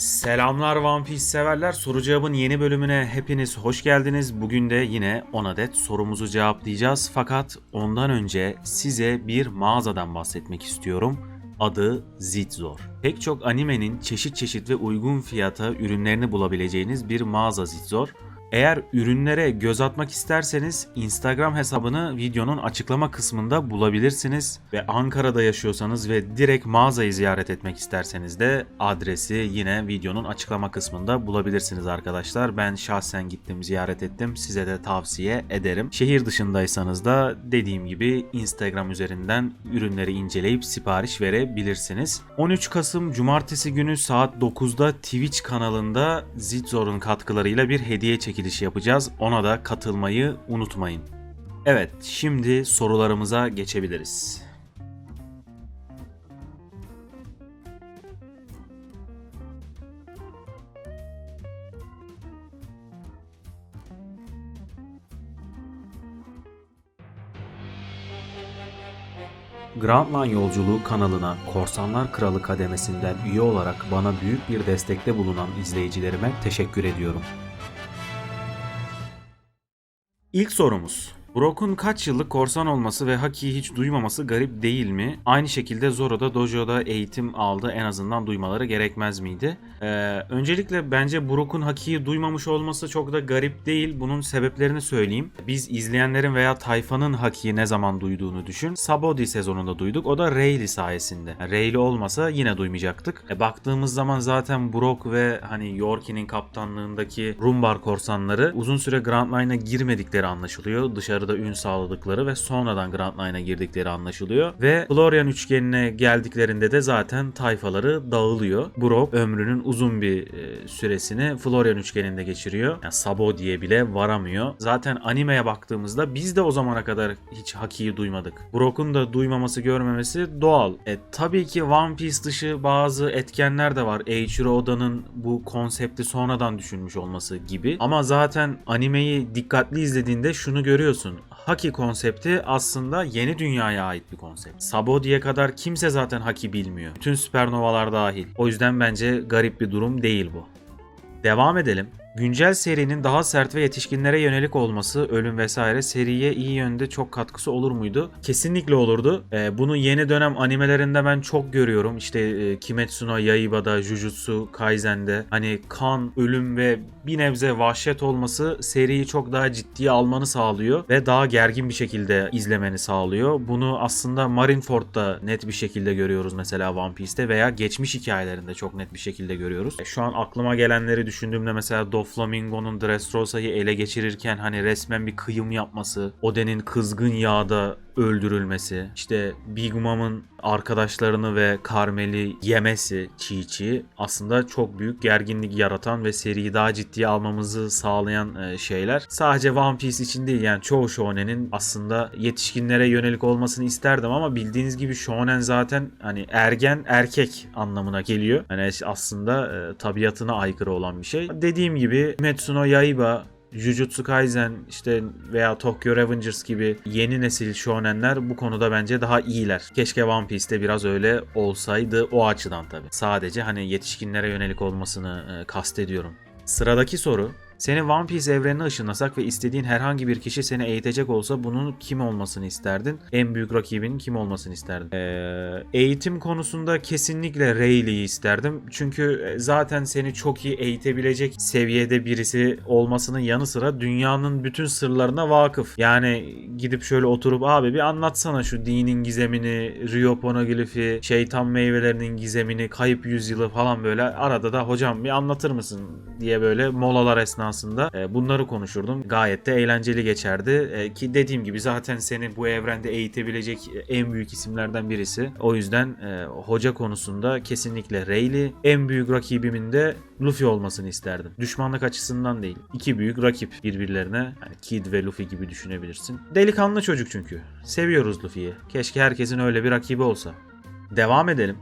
Selamlar One Piece severler. Soru cevabın yeni bölümüne hepiniz hoş geldiniz. Bugün de yine 10 adet sorumuzu cevaplayacağız. Fakat ondan önce size bir mağazadan bahsetmek istiyorum. Adı Zitzor. Pek çok animenin çeşit çeşit ve uygun fiyata ürünlerini bulabileceğiniz bir mağaza Zitzor. Eğer ürünlere göz atmak isterseniz Instagram hesabını videonun açıklama kısmında bulabilirsiniz. Ve Ankara'da yaşıyorsanız ve direkt mağazayı ziyaret etmek isterseniz de adresi yine videonun açıklama kısmında bulabilirsiniz arkadaşlar. Ben şahsen gittim ziyaret ettim. Size de tavsiye ederim. Şehir dışındaysanız da dediğim gibi Instagram üzerinden ürünleri inceleyip sipariş verebilirsiniz. 13 Kasım Cumartesi günü saat 9'da Twitch kanalında Zitzor'un katkılarıyla bir hediye çekilişi yapacağız. Ona da katılmayı unutmayın. Evet, şimdi sorularımıza geçebiliriz. Grand Line Yolculuğu kanalına Korsanlar Kralı kademesinden üye olarak bana büyük bir destekte bulunan izleyicilerime teşekkür ediyorum. İlk sorumuz. Brock'un kaç yıllık korsan olması ve Haki'yi hiç duymaması garip değil mi? Aynı şekilde Zoro'da Dojo'da eğitim aldı en azından duymaları gerekmez miydi? Ee, öncelikle bence Brock'un Haki'yi duymamış olması çok da garip değil. Bunun sebeplerini söyleyeyim. Biz izleyenlerin veya tayfanın Haki'yi ne zaman duyduğunu düşün. Sabodi sezonunda duyduk. O da Rayleigh sayesinde. Yani Rayleigh olmasa yine duymayacaktık. E, baktığımız zaman zaten Brock ve hani Yorkie'nin kaptanlığındaki Rumbar korsanları uzun süre Grand Line'a girmedikleri anlaşılıyor. Dışarıda ün sağladıkları ve sonradan Grand Line'a girdikleri anlaşılıyor. Ve Florian üçgenine geldiklerinde de zaten tayfaları dağılıyor. Brock ömrünün uzun bir e, süresini Florian üçgeninde geçiriyor. Yani Sabo diye bile varamıyor. Zaten animeye baktığımızda biz de o zamana kadar hiç Haki'yi duymadık. Brock'un da duymaması görmemesi doğal. E, tabii ki One Piece dışı bazı etkenler de var. Eiichiro Oda'nın bu konsepti sonradan düşünmüş olması gibi. Ama zaten animeyi dikkatli izlediğinde şunu görüyorsun. Haki konsepti aslında yeni dünyaya ait bir konsept. Sabo diye kadar kimse zaten Haki bilmiyor. Bütün süpernovalar dahil. O yüzden bence garip bir durum değil bu. Devam edelim. Güncel serinin daha sert ve yetişkinlere yönelik olması, ölüm vesaire seriye iyi yönde çok katkısı olur muydu? Kesinlikle olurdu. Ee, bunu yeni dönem animelerinde ben çok görüyorum. İşte e, Kimetsu no Yaiba'da, Jujutsu Kaisen'de hani kan, ölüm ve bir nebze vahşet olması seriyi çok daha ciddiye almanı sağlıyor ve daha gergin bir şekilde izlemeni sağlıyor. Bunu aslında Marineford'da net bir şekilde görüyoruz mesela One Piece'te veya geçmiş hikayelerinde çok net bir şekilde görüyoruz. Şu an aklıma gelenleri düşündüğümde mesela Doflamingo'nun Dressrosa'yı ele geçirirken hani resmen bir kıyım yapması, Oden'in kızgın yağda öldürülmesi, işte Big Mom'un arkadaşlarını ve Carmel'i yemesi çiğ çiğ aslında çok büyük gerginlik yaratan ve seriyi daha ciddiye almamızı sağlayan e, şeyler. Sadece One Piece için değil yani çoğu shonen'in aslında yetişkinlere yönelik olmasını isterdim ama bildiğiniz gibi shonen zaten hani ergen erkek anlamına geliyor. Hani aslında e, tabiatına aykırı olan bir şey. Dediğim gibi Metsu no Yaiba Jujutsu Kaisen işte veya Tokyo Revengers gibi yeni nesil shonenler bu konuda bence daha iyiler. Keşke One Piece'te biraz öyle olsaydı o açıdan tabi. Sadece hani yetişkinlere yönelik olmasını e, kastediyorum. Sıradaki soru seni One Piece evrenine ışınlasak ve istediğin herhangi bir kişi seni eğitecek olsa bunun kim olmasını isterdin? En büyük rakibinin kim olmasını isterdin? Ee, eğitim konusunda kesinlikle Rayleigh'i isterdim. Çünkü zaten seni çok iyi eğitebilecek seviyede birisi olmasının yanı sıra dünyanın bütün sırlarına vakıf. Yani gidip şöyle oturup abi bir anlatsana şu dinin gizemini, Rio Poneglyphi, şeytan meyvelerinin gizemini, kayıp yüzyılı falan böyle arada da hocam bir anlatır mısın diye böyle molalar esnasında e, bunları konuşurdum. Gayet de eğlenceli geçerdi. E, ki dediğim gibi zaten seni bu evrende eğitebilecek en büyük isimlerden birisi. O yüzden e, hoca konusunda kesinlikle Rayleigh. En büyük rakibimin de Luffy olmasını isterdim. Düşmanlık açısından değil. İki büyük rakip birbirlerine. Yani Kid ve Luffy gibi düşünebilirsin. Delikanlı çocuk çünkü. Seviyoruz Luffy'yi. Keşke herkesin öyle bir rakibi olsa. Devam edelim.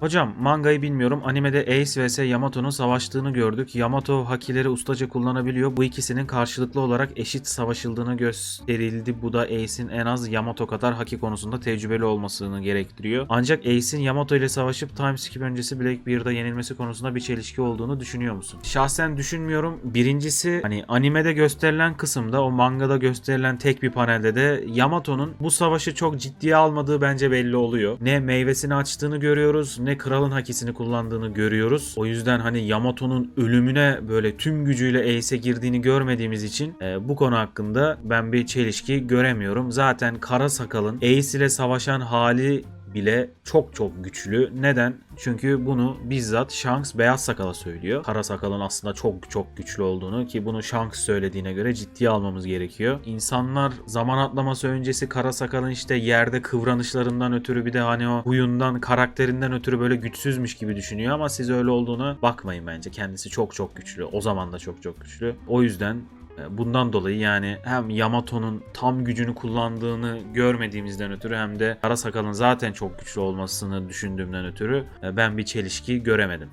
Hocam mangayı bilmiyorum. Animede Ace vs Yamato'nun savaştığını gördük. Yamato hakileri ustaca kullanabiliyor. Bu ikisinin karşılıklı olarak eşit savaşıldığını gösterildi. Bu da Ace'in en az Yamato kadar haki konusunda tecrübeli olmasını gerektiriyor. Ancak Ace'in Yamato ile savaşıp time skip öncesi Black Beard'a yenilmesi konusunda bir çelişki olduğunu düşünüyor musun? Şahsen düşünmüyorum. Birincisi hani animede gösterilen kısımda o mangada gösterilen tek bir panelde de Yamato'nun bu savaşı çok ciddiye almadığı bence belli oluyor. Ne meyvesini açtığını görüyoruz ne kralın hakisini kullandığını görüyoruz. O yüzden hani Yamato'nun ölümüne böyle tüm gücüyle Ace'e girdiğini görmediğimiz için e, bu konu hakkında ben bir çelişki göremiyorum. Zaten Kara Sakal'ın Ace ile savaşan hali bile çok çok güçlü. Neden? Çünkü bunu bizzat Shanks Beyaz Sakal'a söylüyor. Kara Sakal'ın aslında çok çok güçlü olduğunu ki bunu Shanks söylediğine göre ciddiye almamız gerekiyor. İnsanlar zaman atlaması öncesi Kara Sakal'ın işte yerde kıvranışlarından ötürü bir de hani o huyundan, karakterinden ötürü böyle güçsüzmüş gibi düşünüyor ama siz öyle olduğuna bakmayın bence. Kendisi çok çok güçlü. O zaman da çok çok güçlü. O yüzden Bundan dolayı yani hem Yamato'nun tam gücünü kullandığını görmediğimizden ötürü hem de Kara Sakal'ın zaten çok güçlü olmasını düşündüğümden ötürü e, ben bir çelişki göremedim.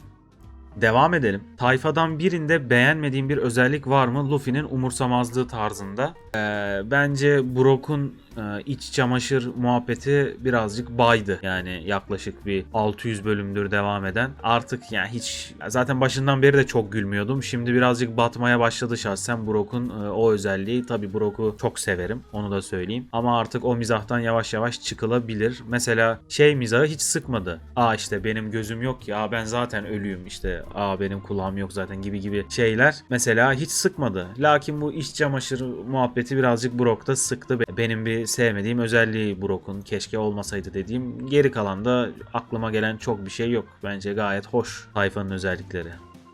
Devam edelim. Tayfadan birinde beğenmediğim bir özellik var mı? Luffy'nin umursamazlığı tarzında. Ee, bence Brock'un e, iç çamaşır muhabbeti birazcık baydı. Yani yaklaşık bir 600 bölümdür devam eden. Artık yani hiç zaten başından beri de çok gülmüyordum. Şimdi birazcık batmaya başladı şahsen Brock'un e, o özelliği. Tabi Brock'u çok severim. Onu da söyleyeyim. Ama artık o mizahtan yavaş yavaş çıkılabilir. Mesela şey mizahı hiç sıkmadı. Aa işte benim gözüm yok ya ben zaten ölüyüm işte. Aa benim kulağım yok zaten gibi gibi şeyler. Mesela hiç sıkmadı. Lakin bu iç çamaşır muhabbeti birazcık Brock'ta sıktı. Benim bir sevmediğim özelliği Brock'un keşke olmasaydı dediğim. Geri kalan da aklıma gelen çok bir şey yok. Bence gayet hoş tayfanın özellikleri.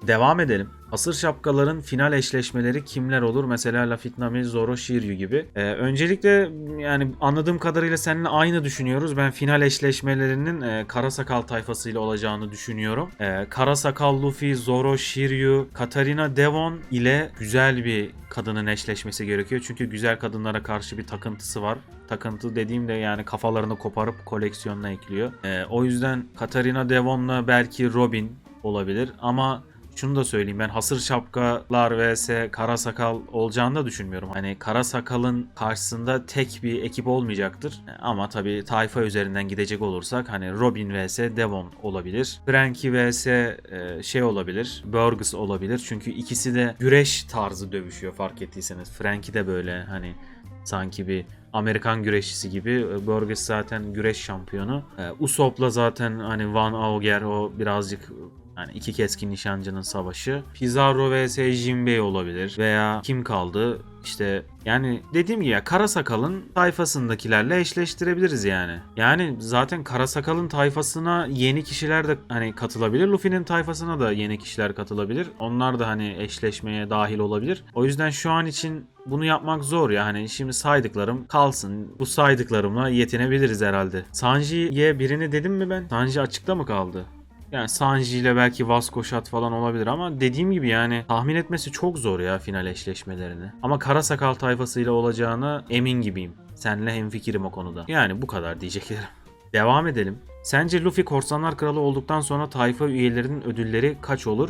Devam edelim. Asır şapkaların final eşleşmeleri kimler olur? Mesela Lafitte Nami, Zoro, Shiryu gibi. Ee, öncelikle yani anladığım kadarıyla seninle aynı düşünüyoruz. Ben final eşleşmelerinin e, Kara Sakal tayfasıyla olacağını düşünüyorum. E, Kara Sakal, Luffy, Zoro, Shiryu, Katarina Devon ile güzel bir kadının eşleşmesi gerekiyor. Çünkü güzel kadınlara karşı bir takıntısı var. Takıntı dediğimde yani kafalarını koparıp koleksiyonuna ekliyor. E, o yüzden Katarina Devon'la belki Robin olabilir ama şunu da söyleyeyim ben hasır şapkalar vs kara sakal olacağını da düşünmüyorum. Hani kara sakalın karşısında tek bir ekip olmayacaktır. Ama tabii tayfa üzerinden gidecek olursak hani Robin vs Devon olabilir. Frankie vs e, şey olabilir. Burgess olabilir. Çünkü ikisi de güreş tarzı dövüşüyor fark ettiyseniz. Frankie de böyle hani sanki bir Amerikan güreşçisi gibi. Burgess zaten güreş şampiyonu. E, Usopp'la zaten hani Van Auger o birazcık yani iki keskin nişancının savaşı. Pizarro vs Jinbei olabilir. Veya kim kaldı? İşte yani dediğim gibi ya Kara Sakal'ın tayfasındakilerle eşleştirebiliriz yani. Yani zaten Kara Sakal'ın tayfasına yeni kişiler de hani katılabilir. Luffy'nin tayfasına da yeni kişiler katılabilir. Onlar da hani eşleşmeye dahil olabilir. O yüzden şu an için bunu yapmak zor ya hani şimdi saydıklarım kalsın. Bu saydıklarımla yetinebiliriz herhalde. Sanji'ye birini dedim mi ben? Sanji açıkta mı kaldı? Yani Sanji ile belki Vasco Shot falan olabilir ama dediğim gibi yani tahmin etmesi çok zor ya final eşleşmelerini. Ama Kara Sakal tayfasıyla olacağına emin gibiyim. Seninle hemfikirim o konuda. Yani bu kadar diyeceklerim. Devam edelim. Sence Luffy Korsanlar Kralı olduktan sonra tayfa üyelerinin ödülleri kaç olur?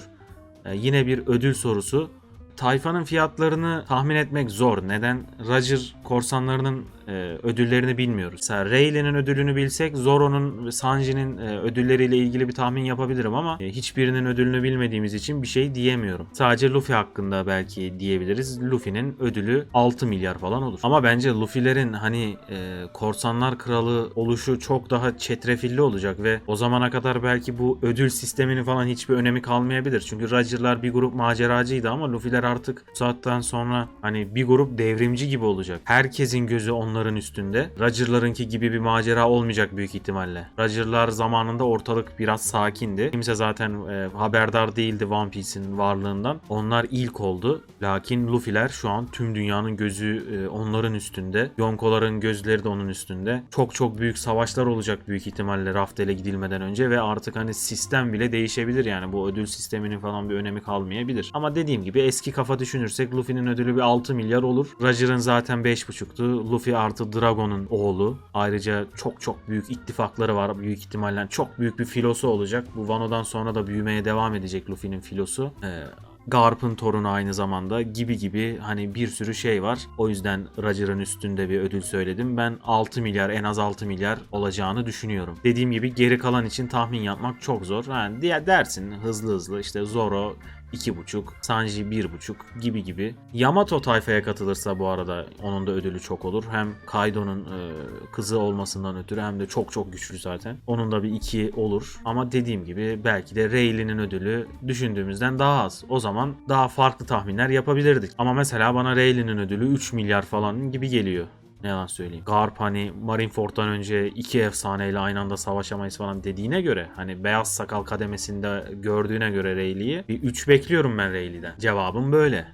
Ee, yine bir ödül sorusu. Tayfanın fiyatlarını tahmin etmek zor. Neden? Roger korsanlarının e, ödüllerini bilmiyoruz. Mesela Rayleigh'nin ödülünü bilsek Zoro'nun ve Sanji'nin e, ödülleriyle ilgili bir tahmin yapabilirim ama e, hiçbirinin ödülünü bilmediğimiz için bir şey diyemiyorum. Sadece Luffy hakkında belki diyebiliriz. Luffy'nin ödülü 6 milyar falan olur. Ama bence Luffy'lerin hani e, korsanlar kralı oluşu çok daha çetrefilli olacak ve o zamana kadar belki bu ödül sisteminin falan hiçbir önemi kalmayabilir. Çünkü Roger'lar bir grup maceracıydı ama Luffy'ler artık bu saatten sonra hani bir grup devrimci gibi olacak. Herkesin gözü onların üstünde. Roger'larınki gibi bir macera olmayacak büyük ihtimalle. Roger'lar zamanında ortalık biraz sakindi. Kimse zaten e, haberdar değildi One Piece'in varlığından. Onlar ilk oldu. Lakin Luffy'ler şu an tüm dünyanın gözü e, onların üstünde. Yonkoların gözleri de onun üstünde. Çok çok büyük savaşlar olacak büyük ihtimalle Raftel'e gidilmeden önce ve artık hani sistem bile değişebilir yani bu ödül sisteminin falan bir önemi kalmayabilir. Ama dediğim gibi eski kafa düşünürsek Luffy'nin ödülü bir 6 milyar olur. Roger'ın zaten 5,5 5.5'tu. Luffy artı Dragon'un oğlu. Ayrıca çok çok büyük ittifakları var. Büyük ihtimalle çok büyük bir filosu olacak. Bu Wano'dan sonra da büyümeye devam edecek Luffy'nin filosu. Ee, Garp'ın torunu aynı zamanda gibi gibi hani bir sürü şey var. O yüzden Roger'ın üstünde bir ödül söyledim. Ben 6 milyar en az 6 milyar olacağını düşünüyorum. Dediğim gibi geri kalan için tahmin yapmak çok zor. Yani diye dersin hızlı hızlı işte Zoro 2.5, Sanji 1.5 gibi gibi. Yamato tayfaya katılırsa bu arada onun da ödülü çok olur. Hem Kaido'nun e, kızı olmasından ötürü hem de çok çok güçlü zaten. Onun da bir 2 olur. Ama dediğim gibi belki de Rayleigh'nin ödülü düşündüğümüzden daha az. O zaman daha farklı tahminler yapabilirdik. Ama mesela bana Rayleigh'nin ödülü 3 milyar falan gibi geliyor. Ne yalan söyleyeyim. Garp hani Marineford'dan önce iki efsaneyle aynı anda savaşamayız falan dediğine göre hani beyaz sakal kademesinde gördüğüne göre Rayleigh'i bir 3 bekliyorum ben Rayleigh'den. Cevabım böyle.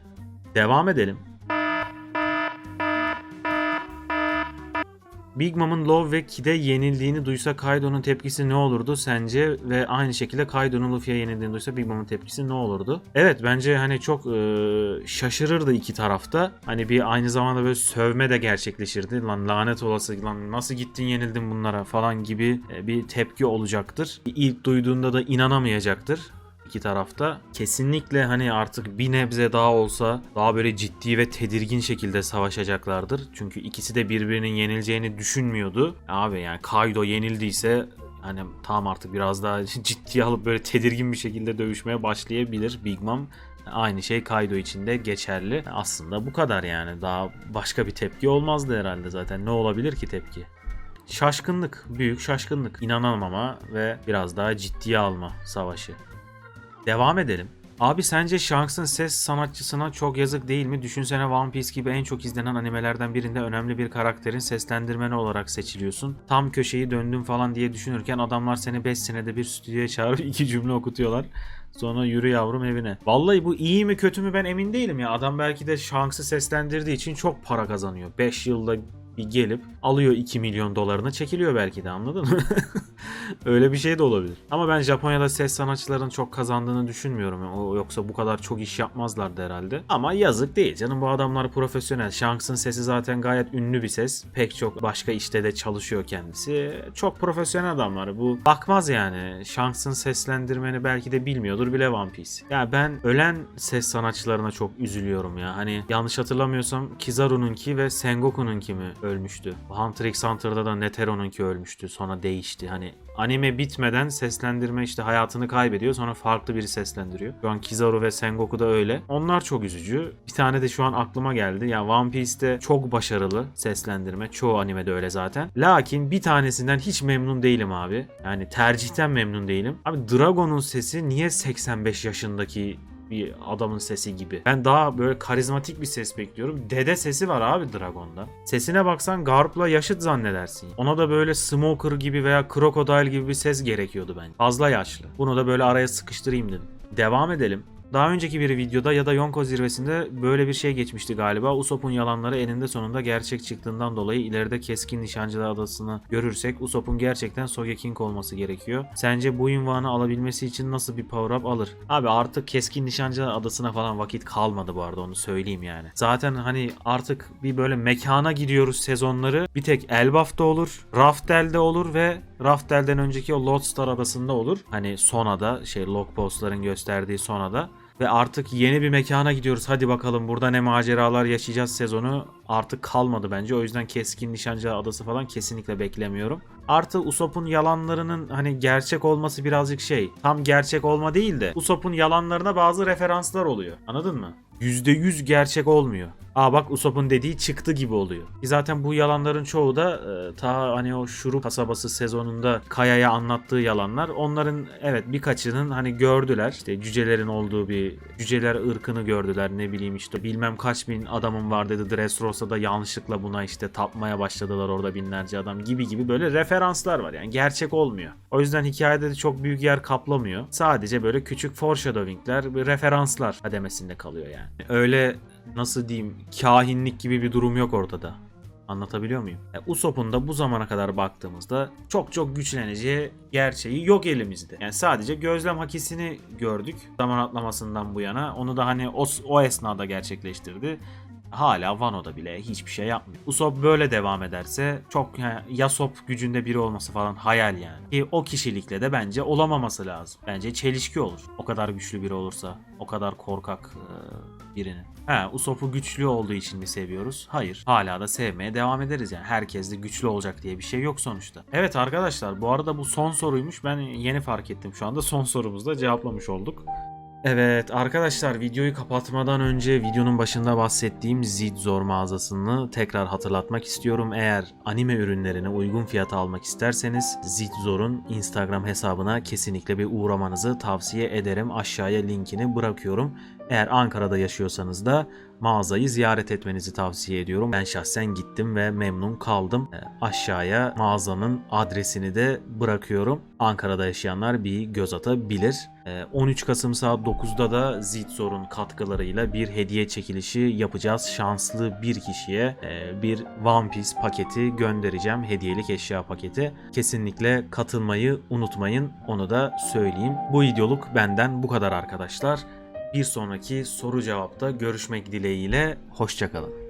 Devam edelim. Big Mom'un Love ve Kid'e yenildiğini duysa Kaido'nun tepkisi ne olurdu sence? Ve aynı şekilde Kaido'nun Luffy'ye yenildiğini duysa Big Mom'un tepkisi ne olurdu? Evet bence hani çok e, şaşırırdı iki tarafta. Hani bir aynı zamanda böyle sövme de gerçekleşirdi. Lan lanet olası lan nasıl gittin yenildin bunlara falan gibi bir tepki olacaktır. İlk duyduğunda da inanamayacaktır iki tarafta. Kesinlikle hani artık bir nebze daha olsa daha böyle ciddi ve tedirgin şekilde savaşacaklardır. Çünkü ikisi de birbirinin yenileceğini düşünmüyordu. Abi yani Kaido yenildiyse hani tamam artık biraz daha ciddiye alıp böyle tedirgin bir şekilde dövüşmeye başlayabilir Big Mom. Aynı şey Kaido için de geçerli. Aslında bu kadar yani. Daha başka bir tepki olmazdı herhalde zaten. Ne olabilir ki tepki? Şaşkınlık, büyük şaşkınlık, inanamama ve biraz daha ciddiye alma savaşı. Devam edelim. Abi sence Shanks'ın ses sanatçısına çok yazık değil mi? Düşünsene One Piece gibi en çok izlenen animelerden birinde önemli bir karakterin seslendirmeni olarak seçiliyorsun. Tam köşeyi döndüm falan diye düşünürken adamlar seni 5 senede bir stüdyoya çağırıp iki cümle okutuyorlar. Sonra yürü yavrum evine. Vallahi bu iyi mi kötü mü ben emin değilim ya. Adam belki de Shanks'ı seslendirdiği için çok para kazanıyor. 5 yılda bir gelip alıyor 2 milyon dolarını çekiliyor belki de anladın mı? Öyle bir şey de olabilir. Ama ben Japonya'da ses sanatçıların çok kazandığını düşünmüyorum. O yoksa bu kadar çok iş yapmazlardı herhalde. Ama yazık değil canım bu adamlar profesyonel. Shanks'ın sesi zaten gayet ünlü bir ses. Pek çok başka işte de çalışıyor kendisi. Çok profesyonel adamlar. Bu bakmaz yani. Shanks'ın seslendirmeni belki de bilmiyordur bile One Piece. Ya ben ölen ses sanatçılarına çok üzülüyorum ya. Hani yanlış hatırlamıyorsam Kizaru'nunki ve Sengoku'nunki mi ölmüştü? Hunter x Hunter'da da Netero'nunki ölmüştü. Sonra değişti. Hani anime bitmeden seslendirme işte hayatını kaybediyor. Sonra farklı biri seslendiriyor. Şu an Kizaru ve Sengoku da öyle. Onlar çok üzücü. Bir tane de şu an aklıma geldi. Ya One Piece'te çok başarılı seslendirme. Çoğu animede öyle zaten. Lakin bir tanesinden hiç memnun değilim abi. Yani tercihten memnun değilim. Abi Dragon'un sesi niye 85 yaşındaki bir adamın sesi gibi. Ben daha böyle karizmatik bir ses bekliyorum. Dede sesi var abi Dragon'da. Sesine baksan Garp'la yaşıt zannedersin. Ona da böyle Smoker gibi veya Crocodile gibi bir ses gerekiyordu ben. Fazla yaşlı. Bunu da böyle araya sıkıştırayım dedim. Devam edelim. Daha önceki bir videoda ya da Yonko zirvesinde böyle bir şey geçmişti galiba. Usopp'un yalanları eninde sonunda gerçek çıktığından dolayı ileride Keskin Nişancılar Adası'nı görürsek Usopp'un gerçekten Sogeking olması gerekiyor. Sence bu ünvanı alabilmesi için nasıl bir power up alır? Abi artık Keskin Nişancılar Adası'na falan vakit kalmadı bu arada onu söyleyeyim yani. Zaten hani artık bir böyle mekana gidiyoruz sezonları. Bir tek Elbaf'ta olur, Raftel'de olur ve Raftel'den önceki o Lodestar arasında olur. Hani Sona'da şey Logpost'ların gösterdiği Sona'da. Ve artık yeni bir mekana gidiyoruz. Hadi bakalım burada ne maceralar yaşayacağız sezonu artık kalmadı bence. O yüzden Keskin Nişancı Adası falan kesinlikle beklemiyorum. Artı Usopp'un yalanlarının hani gerçek olması birazcık şey. Tam gerçek olma değil de Usopp'un yalanlarına bazı referanslar oluyor. Anladın mı? %100 gerçek olmuyor. Aa bak Usopp'un dediği çıktı gibi oluyor. Zaten bu yalanların çoğu da e, ta hani o Şurup kasabası sezonunda Kaya'ya anlattığı yalanlar. Onların evet birkaçının hani gördüler. İşte cücelerin olduğu bir cüceler ırkını gördüler ne bileyim işte bilmem kaç bin adamın var dedi. Dressrosa'da yanlışlıkla buna işte tapmaya başladılar orada binlerce adam gibi gibi böyle referanslar var yani gerçek olmuyor. O yüzden hikayede de çok büyük yer kaplamıyor. Sadece böyle küçük foreshadowingler, referanslar kademesinde kalıyor yani. Öyle nasıl diyeyim kahinlik gibi bir durum yok ortada. Anlatabiliyor muyum? E, Usopp'un da bu zamana kadar baktığımızda çok çok güçleneceği gerçeği yok elimizde. Yani sadece gözlem hakisini gördük zaman atlamasından bu yana. Onu da hani o, o esnada gerçekleştirdi. hala Vano'da bile hiçbir şey yapmıyor. Usopp böyle devam ederse çok yani Yasop gücünde biri olması falan hayal yani. Ki o kişilikle de bence olamaması lazım. Bence çelişki olur. O kadar güçlü biri olursa. O kadar korkak e, birini. He Usopp'u güçlü olduğu için mi seviyoruz? Hayır. Hala da sevmeye devam ederiz yani. Herkes de güçlü olacak diye bir şey yok sonuçta. Evet arkadaşlar bu arada bu son soruymuş. Ben yeni fark ettim şu anda. Son sorumuzda cevaplamış olduk. Evet arkadaşlar videoyu kapatmadan önce videonun başında bahsettiğim Zidzor mağazasını tekrar hatırlatmak istiyorum. Eğer anime ürünlerini uygun fiyata almak isterseniz Zidzor'un Instagram hesabına kesinlikle bir uğramanızı tavsiye ederim. Aşağıya linkini bırakıyorum. Eğer Ankara'da yaşıyorsanız da mağazayı ziyaret etmenizi tavsiye ediyorum. Ben şahsen gittim ve memnun kaldım. E, Aşağıya mağazanın adresini de bırakıyorum. Ankara'da yaşayanlar bir göz atabilir. E, 13 Kasım saat 9'da da Zitzor'un katkılarıyla bir hediye çekilişi yapacağız. Şanslı bir kişiye e, bir One Piece paketi göndereceğim. Hediyelik eşya paketi. Kesinlikle katılmayı unutmayın. Onu da söyleyeyim. Bu videoluk benden bu kadar arkadaşlar. Bir sonraki soru cevapta görüşmek dileğiyle. Hoşçakalın.